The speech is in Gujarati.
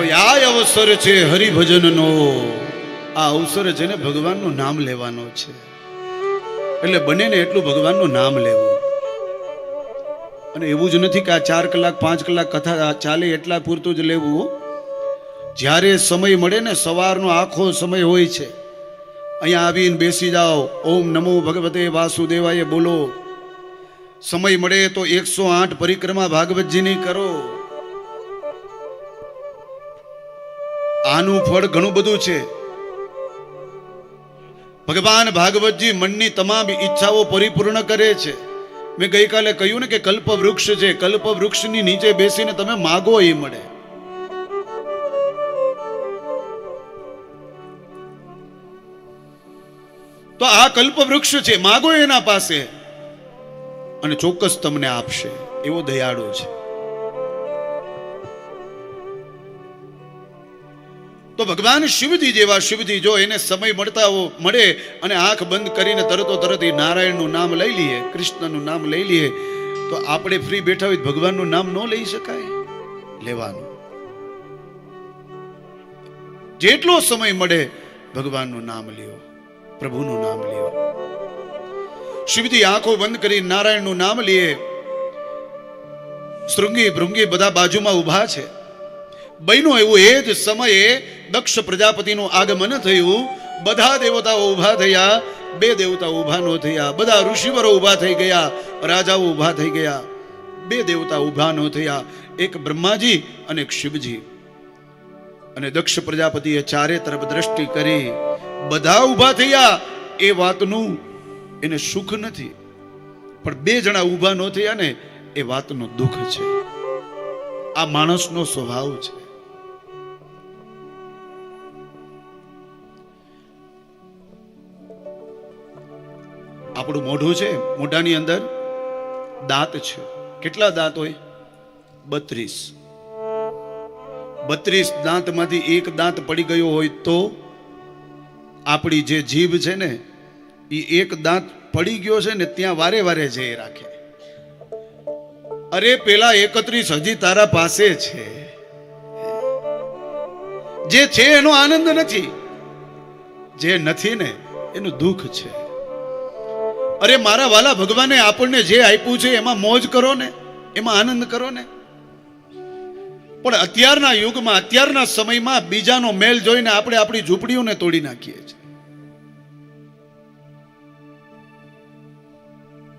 તો આ અવસર છે હરિભજનનો? આ અવસર છે ને ભગવાનનું નામ લેવાનો છે. એટલે બને ને એટલું ભગવાનનું નામ લેવું. અને એવું જ નથી કે આ ચાર કલાક, પાંચ કલાક કથા ચાલે એટલા પૂરતું જ લેવું. જ્યારે સમય મળે ને સવારનો આખો સમય હોય છે. અહીંયા આવીને બેસી જાઓ. ઓમ નમો ભગવતે વાસુદેવાય બોલો. સમય મળે તો એકસો આઠ પરિક્રમા ભાગવતજીની કરો. આનું ફળ ઘણું બધું છે. ભગવાન ભાગવતજી મનની તમામ ઈચ્છાઓ પરિપૂર્ણ કરે છે. મેં ગઈકાલે કહ્યું ને કે કલ્પ વૃક્ષ છે કલ્પ વૃક્ષની નીચે બેસીને તમે માગો એ મળે. તો આ કલ્પ વૃક્ષ છે, માગો એના પાસે. અને ચોક્કસ તમને આપશે, એવો દયાળો છે. તો ભગવાન શિવજી જેવા શિવજી જો એને સમય મળતા મળે અને આંખ બંધ કરીને તરતો તરત નારાયણનું નામ લઈ લઈએ કૃષ્ણનું નામ લઈ લઈએ તો આપણે ફ્રી બેઠા હોય ભગવાનનું નામ ન લઈ શકાય? લેવાનું. જેટલો સમય મળે ભગવાનનું નામ લ્યો, પ્રભુનું નામ લ્યો. શિવજી આંખો બંધ કરી નારાયણનું નામ લઈએ શૃંગી ભૃંગી બધા બાજુમાં ઊભા છે. બન્યું એવું એ જ સમયે દક્ષ પ્રજાપતિનું આગમન થયું. બધા દેવતાઓ ઊભા થયા. બે દેવતા ઊભા ન થયા. બધા ઋષિવરો ઊભા થઈ ગયા. રાજાઓ ઊભા થઈ ગયા. બે દેવતા ઊભા ન થયા. એક બ્રહ્માજી અને એક શિવજી. અને દક્ષ પ્રજાપતિએ ચારે તરફ દ્રષ્ટિ કરી. બધા ઊભા થયા. એ વાતનું એને સુખ નથી. પણ બે જણા ઊભા ન થયા ને એ વાતનું દુઃખ છે. આ માણસનો સ્વભાવ છે. આપણું મોઢું છે, મોઢાની અંદર દાંત છે. કેટલા દાંત હોય? બત્રીસ. બત્રીસ દાંતમાંથી એક દાંત પડી ગયો હોય તો આપણી જે જીભ છે ને, એ એક દાંત પડી ગયો છે ને, ત્યાં વારે વારે જઈ રાખે. અરે પેલા એકત્રીસ હજી તારા પાસે છે. જે છે એનો આનંદ નથી. જે નથી ને, એનું દુઃખ છે. અરે મારા વાલા ભગવાને આપણને જે આપ્યું છે, એમાં મોજ કરો ને એમાં આનંદ કરો ને પણ અત્યારના યુગમાં, અત્યારના સમયમાં બીજાનો મેલ જોઈને આપણે આપણી ઝૂંપડીઓને તોડી નાખીએ છીએ.